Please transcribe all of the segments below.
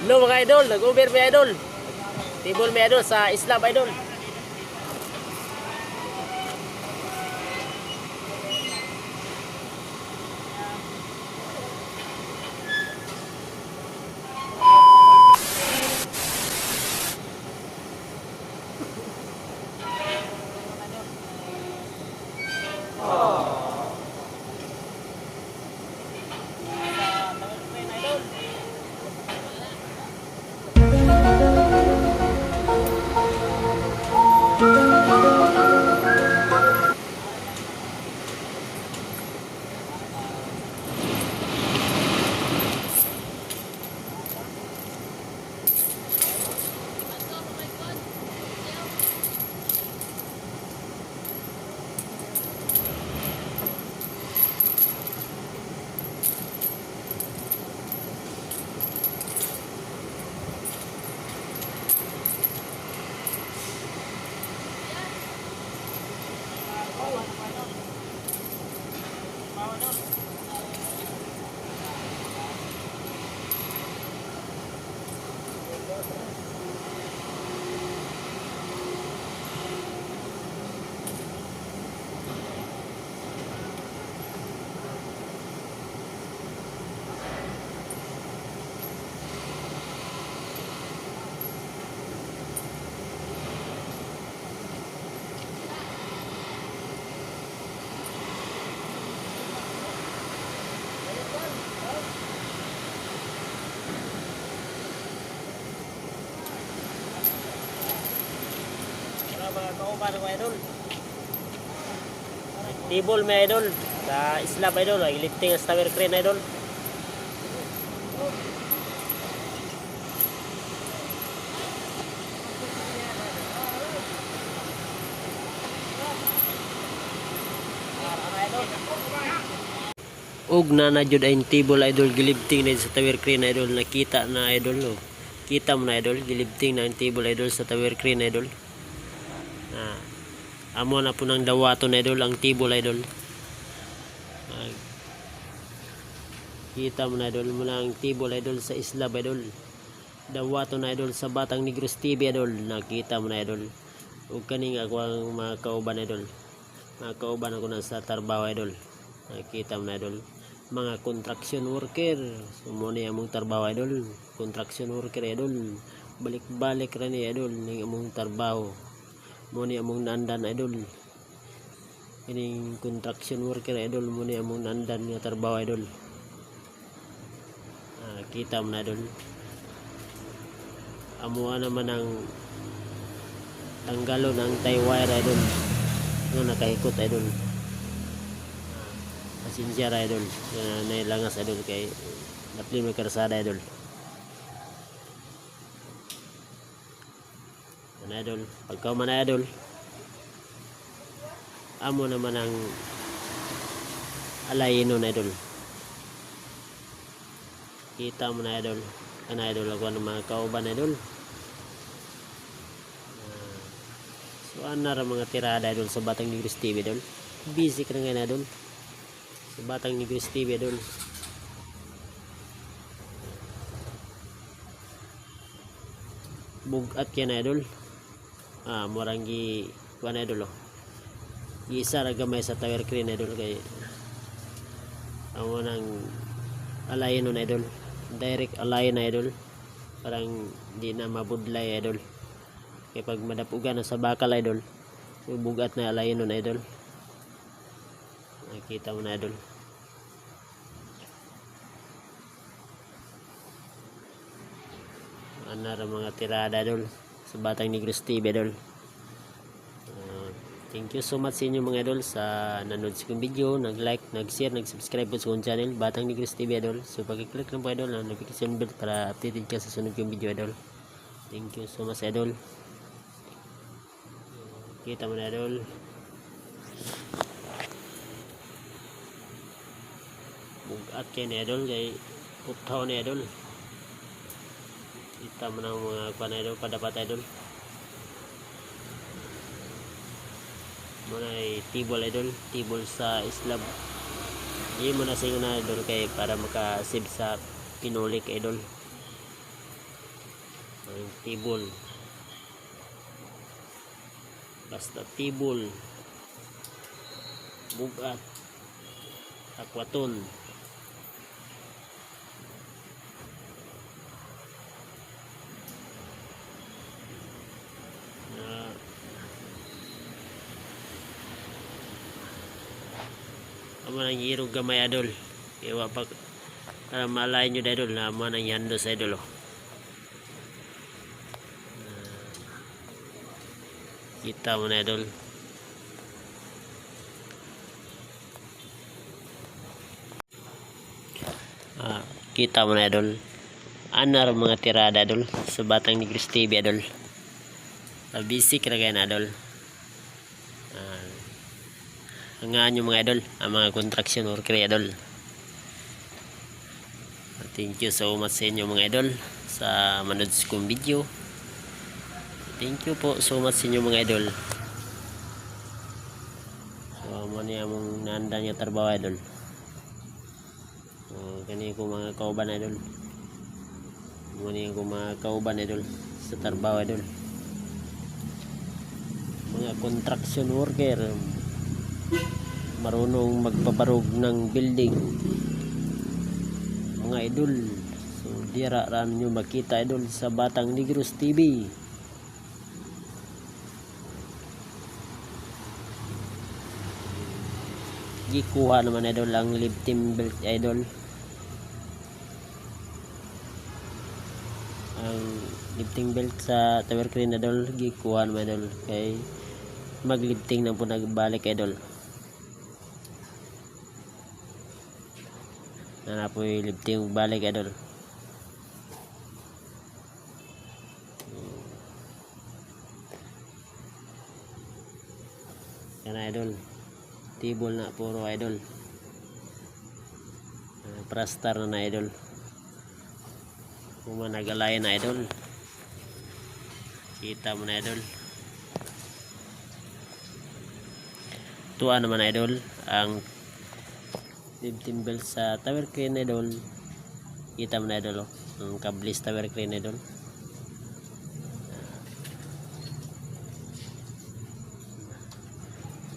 Hello mga idol, nag-over may idol. Table idol sa Islam idol. Kauban mga idol. Table may idol. Sa Islam idol, ay lifting sa tower crane idol. ug na na jud ay table idol gilibting na sa tower crane idol. Nakita na idol no kita mo na idol gilibting na ang table idol sa tower crane idol ah amo na po ng dawaton idol ang table idol. Ah, kita mo na idol mo na ang table idol sa islab idol. Dawaton idol sa batang negros TV idol. Nakita mo na idol. Ug kaning ako ang mga kauban idol. Mga kauban ako na sa Tarbaw idol. Nakita mo na idol. Mga construction worker. Sumo ni among trabaho idol. Construction worker idol. Balik-balik ra ni idol ning among trabaho mo ni among nandan idol. Ining construction worker idol mo ni among nandan nga trabaho idol. Ah, kita mo na idol. Amuha naman ang tanggalon ang tie wire idol. Nga nakahikot idol. Pasensya ra idol. Na nailangas idol kay naplim may karsada idol Ano idol? Pagka man idol. Amo naman ang alayin nun idol. Kita mo na idol. Kana idol? Ako ng mga kauban idol. Ah, so ana ra mga tirada idol sa Batang Negros TV idol? Busy ka na ngayon idol. Sa Batang Negros TV idol. Bugat yan idol ah murang gi kuan idol oh. Isa ra gamay sa tower crane idol kay amo nang alayin nun idol. Direct alayin na idol. Parang di na mabudlay idol. Kay pag madapugan na sa bakal idol bugat na alayin nun idol. Nakita mo na idol. Ana ra mga tirada idol sa Batang Negros TV idol. Ah, thank you so much sa inyo mga idol sa nanood sa kong video. Nag-like, nag-share, nag-subscribe po sa kong channel Batang Negros TV idol. So pag-click lang po idol ang notification bell para updated ka sa sunod kong video idol. Thank you so much idol. Kita mo na idol. Bugat kay ni idol kay putaw ni idol kita mo ng mga kwan idol padapat idol muna ay tibol idol tibol sa Islam. Hindi mo na singo na idol kay para makasave sa pinulik idol. Ang tibol basta tibol bugat akwaton na Amo nang irog gamay adol. Iwa pa para malay nyo idol na amo nang yando sa idol oh. Ah, Kita mo na idol. Ah, kita mo na idol. Anar mga tirada idol sa Batang Negros TV idol. Ah, Basic na kayo na idol. Hangaan yung mga idol ang mga contraction worker idol. Thank you so much sa inyo mga idol sa manood kong video. Thank you po so much sa inyo mga idol. So mo niya mong naanda niya trabaho idol. So, ko mga kauban idol. Mo niya ko mga kauban idol sa trabaho idol. Mga construction worker marunong magpabarog ng building. Mga idol so dira ran nyo makita idol sa Batang Negros TV gikuha naman idol ang lifting belt idol. Ang lifting belt sa tower crane idol gikuha naman idol kay maglifting na po nagbalik idol na na po yung lifting balik idol. Yan idol. Table na puro idol. Uh, prastar na na idol. Kung managalay na idol. Kita mo na idol. Tuwa naman idol ang lifting belt sa tower crane idol. Kita mo na idol oh. ang kablis tower crane idol.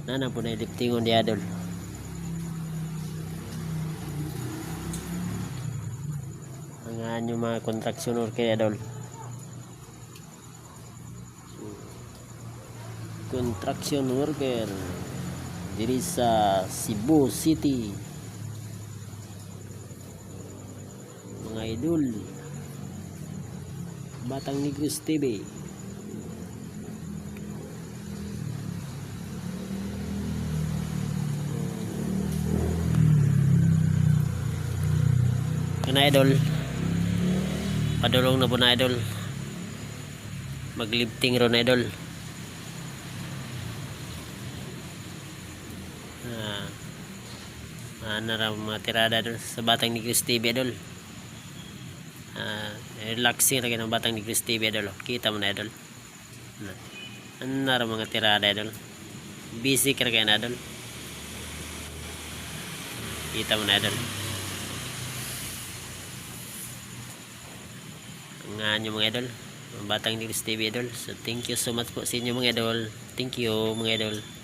Nana po na lifting on di idol. Ang anyo mga contraction worker idol. Contraction worker. Diri sa Cebu City mga idol. Batang Negros TV Kana idol. Padulong na po na idol. Maglifting ron idol. Ah. Ah nara mga tirada idol sa Batang Negros TV idol ah relaxing lagi ng Batang Negros TV idol. Kita mo na idol. Na. Ano mga tirada idol? Busy ka na idol? Kita mo na idol. Nga nyo mga idol. Ang Batang Negros TV idol. So thank you so much po sa inyo mga idol. Thank you mga idol